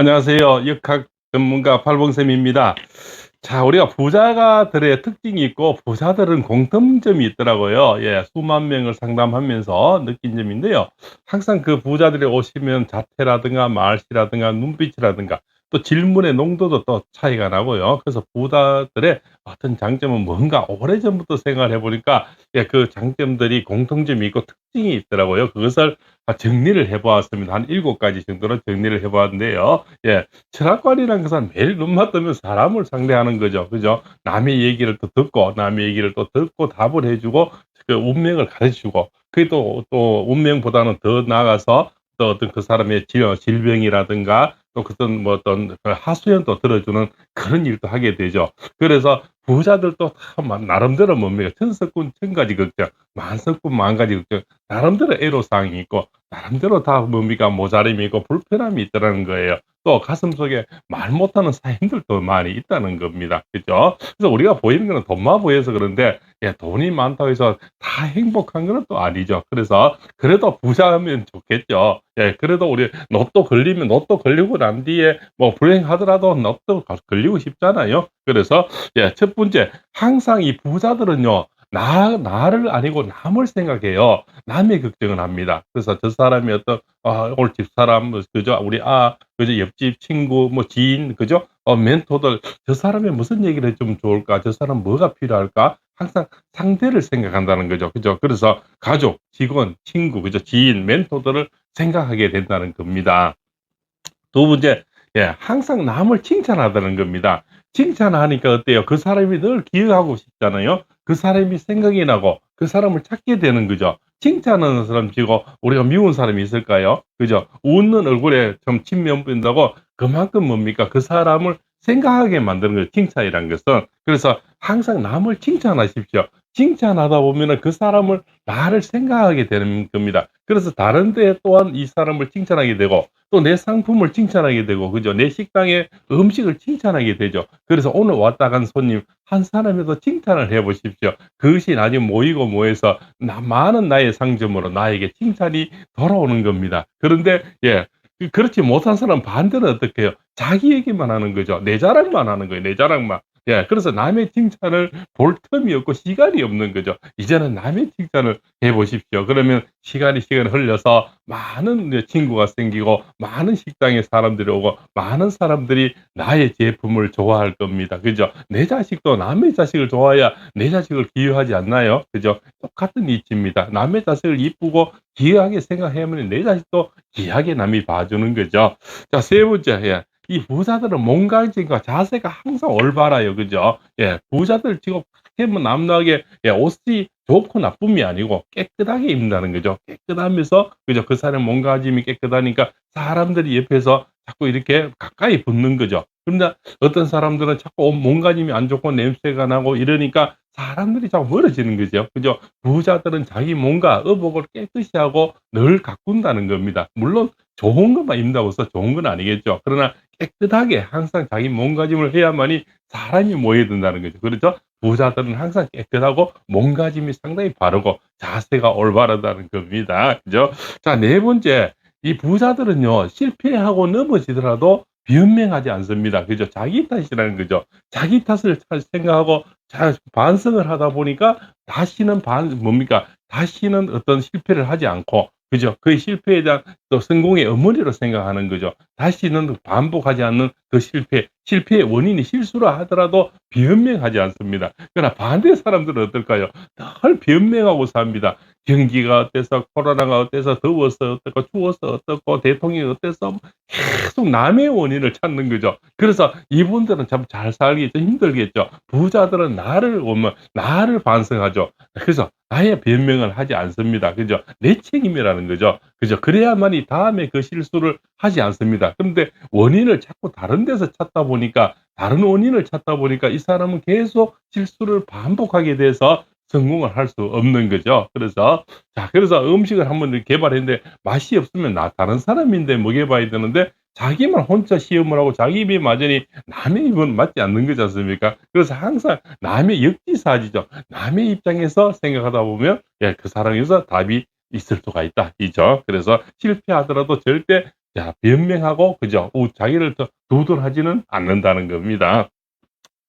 안녕하세요. 역학 전문가 팔봉쌤입니다. 자, 우리가 부자가들의 특징이 있고 부자들은 공통점이 있더라고요. 예, 수만 명을 상담하면서 느낀 점인데요. 항상 그 부자들이 오시면 자태라든가 말씨라든가 눈빛이라든가 또 질문의 농도도 또 차이가 나고요. 그래서 부자들의 어떤 장점은 뭔가 오래전부터 생각을 해보니까 예, 그 장점들이 공통점이 있고 특징이 있더라고요. 그것을 정리를 해보았습니다. 한 일곱 가지 정도로 정리를 해보았는데요. 예, 철학관이라는 것은 매일 눈만 뜨면 사람을 상대하는 거죠. 그죠? 남의 얘기를 또 듣고, 남의 얘기를 또 듣고 답을 해주고, 그 운명을 가르치고, 그게 또, 또 운명보다는 더 나아가서 또 어떤 그 사람의 질병이라든가 또 어떤 뭐 어떤 그 하소연도 들어주는 그런 일도 하게 되죠. 그래서 부자들도 다 나름대로 뭡니까 천석군 천 가지 걱정, 만석군 만 가지 걱정, 나름대로 애로사항이 있고 나름대로 다 뭡니까 모자림이 있고 불편함이 있다는 거예요. 또 가슴 속에 말 못하는 사연들도 많이 있다는 겁니다. 그죠? 그래서 우리가 보이는 거는 돈만 보여서 그런데 예, 돈이 많다고 해서 다 행복한 건 또 아니죠. 그래서 그래도 부자하면 좋겠죠. 예, 그래도 우리 로또 걸리면 로또 걸리고 난 뒤에 뭐 불행하더라도 로또 걸리고 싶잖아요. 그래서 예, 첫 번째 항상 이 부자들은요. 나, 나를 아니고 남을 생각해요. 남의 걱정을 합니다. 그래서 저 사람이 어떤, 아, 오늘 집사람, 뭐, 그죠? 우리 아, 그죠? 옆집 친구, 뭐, 지인, 그죠? 어, 멘토들, 저 사람이 무슨 얘기를 해주면 좋을까? 저 사람 뭐가 필요할까? 항상 상대를 생각한다는 거죠. 그죠? 그래서 가족, 직원, 친구, 그죠? 지인, 멘토들을 생각하게 된다는 겁니다. 두 번째, 예, 항상 남을 칭찬하다는 겁니다. 칭찬하니까 어때요? 그 사람이 늘 기억하고 싶잖아요. 그 사람이 생각이 나고 그 사람을 찾게 되는 거죠. 칭찬하는 사람 치고 우리가 미운 사람이 있을까요? 그죠? 웃는 얼굴에 좀 친면 뺀다고 그만큼 뭡니까? 그 사람을 생각하게 만드는 거예요. 칭찬이란 것은. 그래서 항상 남을 칭찬하십시오. 칭찬하다 보면은 그 사람을 나를 생각하게 되는 겁니다. 그래서 다른 데 또한 이 사람을 칭찬하게 되고 또 내 상품을 칭찬하게 되고 그죠? 내 식당의 음식을 칭찬하게 되죠. 그래서 오늘 왔다 간 손님 한 사람에도 칭찬을 해 보십시오. 그것이 나중에 모이고 모여서 나, 많은 나의 상점으로 나에게 칭찬이 돌아오는 겁니다. 그런데 예, 그렇지 못한 사람 반대로 어떻게 해요? 자기 얘기만 하는 거죠. 내 자랑만 하는 거예요. 내 자랑만. 예, 그래서 남의 칭찬을 볼 틈이 없고 시간이 없는 거죠. 이제는 남의 칭찬을 해 보십시오. 그러면 시간이 시간을 흘려서 많은 친구가 생기고 많은 식당에 사람들이 오고 많은 사람들이 나의 제품을 좋아할 겁니다. 그죠? 내 자식도 남의 자식을 좋아해야 내 자식을 기여하지 않나요? 그죠? 똑같은 이치입니다. 남의 자식을 이쁘고 기여하게 생각하면 내 자식도 귀하게 남이 봐주는 거죠. 자, 세 번째, 예. 이 부자들은 몸가짐과 자세가 항상 올바라요. 그죠? 예, 부자들 지금 그렇게 뭐 남나게 예, 옷이 좋고 나쁨이 아니고 깨끗하게 입는다는 거죠. 깨끗하면서 그죠? 그 사람 몸가짐이 깨끗하니까 사람들이 옆에서 자꾸 이렇게 가까이 붙는 거죠. 그런데 어떤 사람들은 자꾸 몸가짐이 안 좋고 냄새가 나고 이러니까 사람들이 자꾸 멀어지는 거죠. 그죠? 부자들은 자기 몸과 의복을 깨끗이 하고 늘 가꾼다는 겁니다. 물론 좋은 것만 입는다고 해서 좋은 건 아니겠죠. 그러나 깨끗하게 항상 자기 몸가짐을 해야만이 사람이 모여든다는 거죠. 그렇죠? 부자들은 항상 깨끗하고 몸가짐이 상당히 바르고 자세가 올바르다는 겁니다. 그죠? 자, 네 번째. 이 부자들은요, 실패하고 넘어지더라도 변명하지 않습니다. 그죠? 자기 탓이라는 거죠. 자기 탓을 생각하고 잘 반성을 하다 보니까 다시는 반, 뭡니까? 다시는 어떤 실패를 하지 않고 그죠? 그 실패에 대한 또 성공의 어머니로 생각하는 거죠. 다시는 반복하지 않는 그 실패, 실패의 원인이 실수라 하더라도 변명하지 않습니다. 그러나 반대 사람들은 어떨까요? 늘 변명하고 삽니다. 경기가 어때서, 코로나가 어때서, 더워서 어떻고, 추워서 어떻고, 대통령이 어때서 계속 남의 원인을 찾는 거죠. 그래서 이분들은 참 잘 살기 좀 힘들겠죠. 부자들은 나를 오면 나를 반성하죠. 그래서 아예 변명을 하지 않습니다. 그죠? 내 책임이라는 거죠. 그죠? 그래야만이 다음에 그 실수를 하지 않습니다. 그런데 원인을 자꾸 다른 데서 찾다 보니까 다른 원인을 찾다 보니까 이 사람은 계속 실수를 반복하게 돼서 성공을 할 수 없는 거죠. 그래서 자 그래서 음식을 한번 개발했는데 맛이 없으면 나 다른 사람인데 먹여봐야 되는데 자기만 혼자 시험을 하고 자기 입에 맞으니 남의 입은 맞지 않는 거지 않습니까? 그래서 항상 남의 역지사지죠. 남의 입장에서 생각하다 보면 예, 그 사람에서 답이 있을 수가 있다. 이죠. 그래서 실패하더라도 절대 자 변명하고 그죠? 우 자기를 더 두둔하지는 않는다는 겁니다.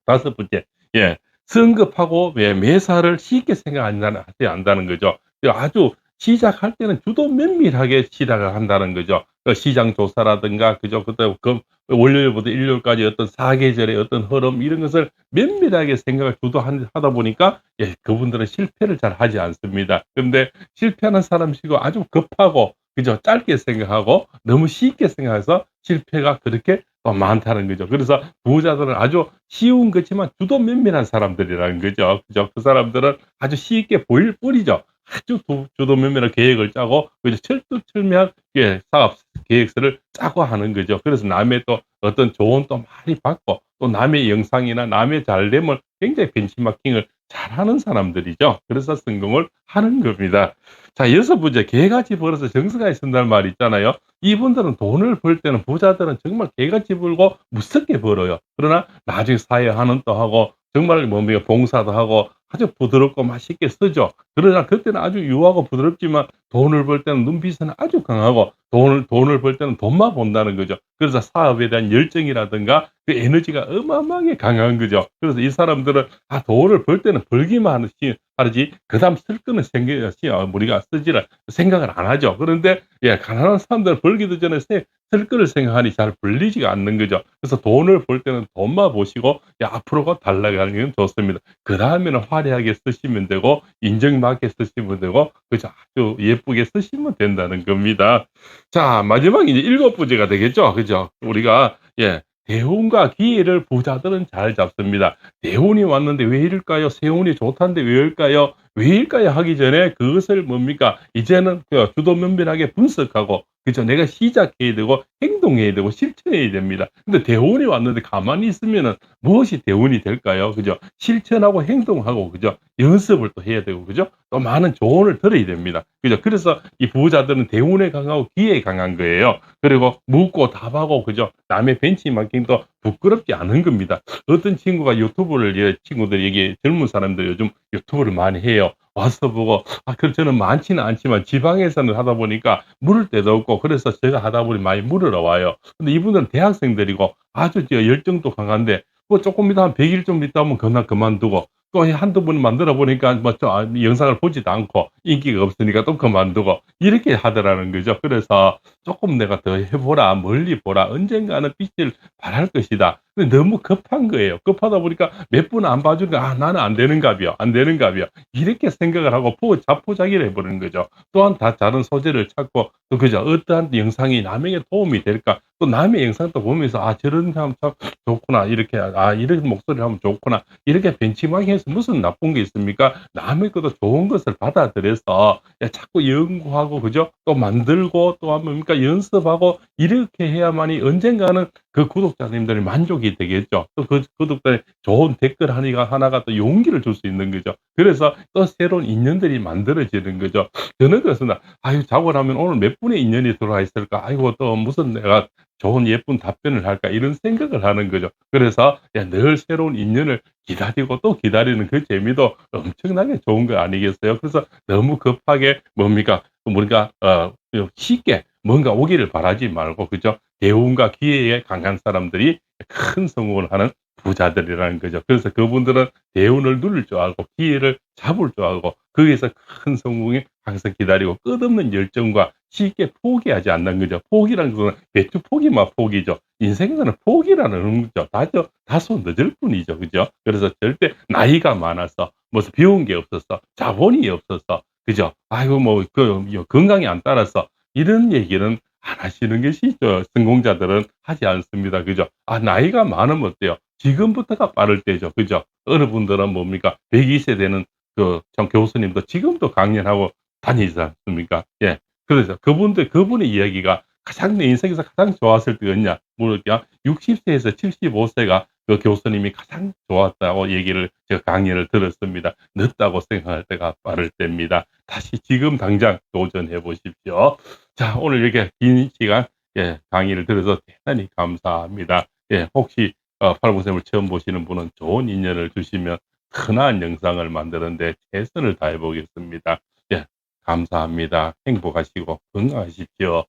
다섯 번째 예 성급하고 예 매사를 쉽게 생각한다는 하지 않는다는 거죠. 그 아주 시작할 때는 주도 면밀하게 시작을 한다는 거죠. 그 시장 조사라든가 그죠? 그때 그 월요일부터 일요일까지 어떤 사계절의 어떤 흐름 이런 것을 면밀하게 생각을 주도한 하다 보니까 예 그분들은 실패를 잘 하지 않습니다. 근데 실패하는 사람이시고 아주 급하고 그죠? 짧게 생각하고 너무 쉽게 생각해서 실패가 그렇게 또 많다는 거죠. 그래서 부자들은 아주 쉬운 거지만 주도 면밀한 사람들이라는 거죠. 그죠? 그 사람들은 아주 쉽게 보일 뿐이죠. 아주 두 주도 면밀한 계획을 짜고 그죠? 철두철미한 예 사업 계획서를 짜고 하는 거죠. 그래서 남의 또 어떤 조언 또 많이 받고 또 남의 영상이나 남의 잘됨을 굉장히 벤치마킹을 잘하는 사람들이죠. 그래서 성공을 하는 겁니다. 자 여섯 번째 개같이 벌어서 정성하게 쓴다는 말이 있잖아요. 이분들은 돈을 벌 때는 부자들은 정말 개같이 벌고 무섭게 벌어요. 그러나 나중에 사회 환원도 하고 정말 뭡니까 봉사도 하고 아주 부드럽고 맛있게 쓰죠. 그러나 그때는 아주 유하고 부드럽지만 돈을 벌 때는 눈빛은 아주 강하고 돈을 돈을 벌 때는 돈만 본다는 거죠. 그래서 사업에 대한 열정이라든가 그 에너지가 어마어마하게 강한 거죠. 그래서 이 사람들은 아 돈을 벌 때는 벌기만 하지 하지 그다음 쓸 거는 생각 우리가 쓰지를 생각을 안 하죠. 그런데 예 가난한 사람들은 벌기도 전에 세, 쓸 거를 생각하니 잘 벌리지가 않는 거죠. 그래서 돈을 벌 때는 돈만 보시고 야 앞으로가 달라가는 건 좋습니다. 그 다음에는 화려하게 쓰시면 되고 인정받게 쓰시면 되고 그죠 아주 예쁘게 쓰시면 된다는 겁니다. 자 마지막 이제 일곱 번째가 되겠죠. 그죠? 우리가 예 대운과 기회를 부자들은 잘 잡습니다. 대운이 왔는데 왜 이럴까요? 세운이 좋다는데 왜 이럴까요? 왜일까요? 하기 전에 그것을 뭡니까? 이제는 그 주도 면밀하게 분석하고 그죠? 내가 시작해야 되고 행동해야 되고 실천해야 됩니다. 근데 대운이 왔는데 가만히 있으면은 무엇이 대운이 될까요? 그죠? 실천하고 행동하고 그죠? 연습을 또 해야 되고 그죠? 또 많은 조언을 들어야 됩니다. 그죠? 그래서 이 부자들은 대운에 강하고 기회에 강한 거예요. 그리고 묻고 답하고 그죠? 남의 벤치마킹도 부끄럽지 않은 겁니다. 어떤 친구가 유튜브를 친구들이 얘기 젊은 사람들 요즘 유튜브를 많이 해요. 와서 보고 아 그럼 저는 많지는 않지만 지방에서는 하다 보니까 물을 데도 없고 그래서 제가 하다 보니 많이 물으러 와요. 근데 이분들은 대학생들이고 아주 열정도 강한데 뭐 조금 이따 한 100일 좀 있다 하면 그만 그만두고 또 한두 번 만들어 보니까 뭐 아, 영상을 보지도 않고 인기가 없으니까 또 그만두고 이렇게 하더라는 거죠. 그래서 조금 내가 더 해보라 멀리 보라 언젠가는 빛을 발할 것이다. 근데 너무 급한 거예요. 급하다 보니까 몇 분 안 봐주니까 아 나는 안 되는가비요 안 되는가비요 이렇게 생각을 하고 포 자포자기를 해버리는 거죠. 또한 다 다른 소재를 찾고 또 그죠 어떠한 영상이 남에게 도움이 될까 또 남의 영상도 보면서 아 저런 사람 참 좋구나 이렇게 아 이런 목소리를 하면 좋구나 이렇게 벤치마킹해서 무슨 나쁜 게 있습니까? 남의 것도 좋은 것을 받아들여서 야, 자꾸 연구하고 그죠 또 만들고 또 뭡니까 연습하고 이렇게 해야만이 언젠가는 그 구독자님들이 만족 이 되겠죠. 또 그 구독자님 좋은 댓글 하나가 하나가 또 용기를 줄 수 있는 거죠. 그래서 또 새로운 인연들이 만들어지는 거죠. 저는 그렇습니다. 아유 자고 나면 오늘 몇 분의 인연이 들어와 있을까? 아이고 또 무슨 내가 좋은 예쁜 답변을 할까 이런 생각을 하는 거죠. 그래서 늘 새로운 인연을 기다리고 또 기다리는 그 재미도 엄청나게 좋은 거 아니겠어요? 그래서 너무 급하게 뭡니까 우리가 어 쉽게 뭔가 오기를 바라지 말고 그죠? 대운과 기회에 강한 사람들이 큰 성공을 하는 부자들이라는 거죠. 그래서 그분들은 대운을 누릴 줄 알고 기회를 잡을 줄 알고 거기에서 큰 성공이 항상 기다리고 끝없는 열정과 쉽게 포기하지 않는 거죠. 포기라는 것은 배추 포기만 포기죠. 인생에서는 포기라는 거죠. 다소, 다소 늦을 뿐이죠. 그죠? 그래서 절대 나이가 많아서 무슨 배운 게 없어서 자본이 없어서 그죠? 아이고 뭐 그 건강이 안 따라서 이런 얘기는 안 하시는 것이 저 성공자들은 하지 않습니다. 그죠? 아 나이가 많으면 어때요? 지금부터가 빠를 때죠. 그죠? 어느 분들은 뭡니까? 120세 되는 그 참 교수님도 지금도 강연하고 다니지 않습니까? 예. 그래서 그분들 그분의 이야기가 가장 내 인생에서 가장 좋았을 때였냐? 모르겠 60세에서 75세가 그 교수님이 가장 좋았다고 얘기를 제가 강연을 들었습니다. 늦다고 생각할 때가 빠를 때입니다. 다시 지금 당장 도전해 보십시오. 자, 오늘 이렇게 긴 시간 예, 강의를 들어서 대단히 감사합니다. 예, 혹시 어, 팔공쌤을 처음 보시는 분은 좋은 인연을 주시면 흔한 영상을 만드는데 최선을 다해 보겠습니다. 예, 감사합니다. 행복하시고 건강하십시오.